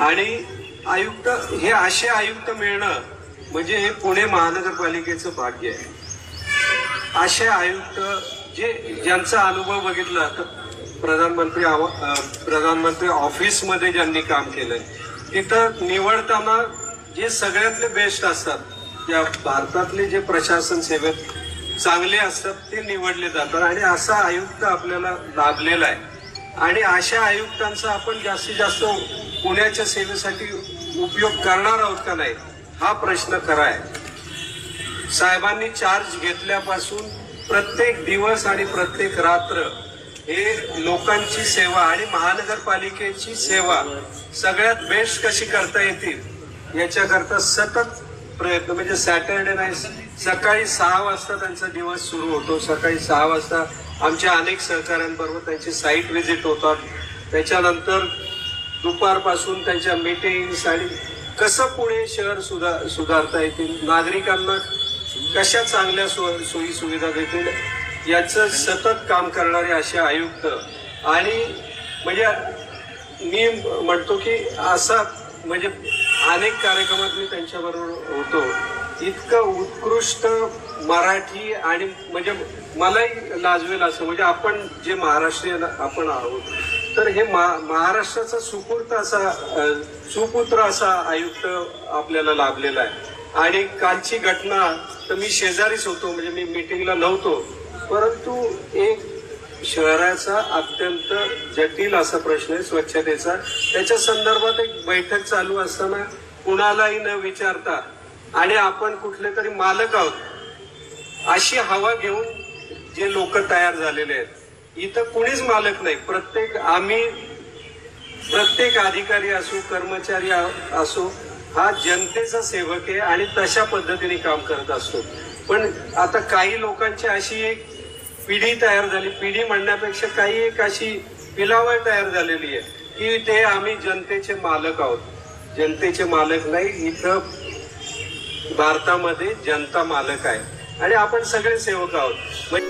आणि आयुक्त हे असे आयुक्त मिळणं म्हणजे हे पुणे महानगरपालिकेचं भाग्य आहे. असे आयुक्त जे ज्यांचा अनुभव बघितला तर प्रधानमंत्री प्रधानमंत्री ऑफिसमध्ये ज्यांनी काम केलंय तिथं निवडताना जे सगळ्यातले बेस्ट असतात या भारतातले जे प्रशासन सेवेत चांगले असतात ते निवडले जातात. आणि असा आयुक्त आपल्याला लाभलेला आहे. आणि अशा आयुक्तांचा आपण जास्तीत जास्त पुण्याच्या सेवेसाठी उपयोग करणार आहोत का नाही हा प्रश्न खरा आहे साहेबांनी चार्ज घेतल्यापासून प्रत्येक दिवस आणि प्रत्येक रात्र हे लोकांची सेवा आणि महानगरपालिकेची सेवा सगळ्यात बेस्ट कशी करता येतील याच्याकरता सतत प्रयत्न म्हणजे सॅटर्डे नाही सकाळी सहा वाजता त्यांचा दिवस सुरू होतो. सकाळी सहा वाजता आमच्या अनेक सहकाऱ्यांबरोबर त्यांची साईट व्हिजिट होतात. त्याच्यानंतर दुपारपासून त्यांच्या मीटिंग्स आणि कसं पुणे शहर सुधार सुधारता येतील नागरिकांना कशा चांगल्या सो सोयी सुविधा देतील याचं सतत काम करणारे असे आयुक्त आणि म्हणजे मी म्हणतो की असा म्हणजे अनेक कार्यक्रमात मी त्यांच्याबरोबर होतो. इतकं उत्कृष्ट मराठी आणि म्हणजे मलाही लाजवेल असं म्हणजे आपण जे महाराष्ट्रीयन आपण आहोत तर हे मा- महाराष्ट्राचा सुपूर्त असा सुपुत्र असा आयुक्त आपल्याला लाभलेला आहे. आणि कालची घटना तर मी शेजारीच होतो म्हणजे मी मीटिंगला नव्हतो परंतु एक शहराचा अत्यंत जटिल असा प्रश्न आहे स्वच्छतेचा. त्याच्या संदर्भात एक बैठक चालू असताना कुणालाही न विचारता आणि आपण कुठले तरी मालक आहोत. अशी हवा घेऊन जे लोक तयार झालेले आहेत. इथं कुणीच मालक नाही. प्रत्येक आम्ही प्रत्येक अधिकारी असो कर्मचारी असो हा जनतेचा सेवक आहे आणि तशा पद्धतीने काम करत असतो. पण आता काही लोकांची अशी एक पिढी तयार झाली. पिढी म्हणण्यापेक्षा काही एक अशी पिलावळ तयार झालेली आहे की ते आम्ही जनतेचे मालक आहोत. जनतेचे मालक नाही इथं भारतामध्ये जनता मालक आहे. आणि आपण सगळे सेवक आहोत. म्हणजे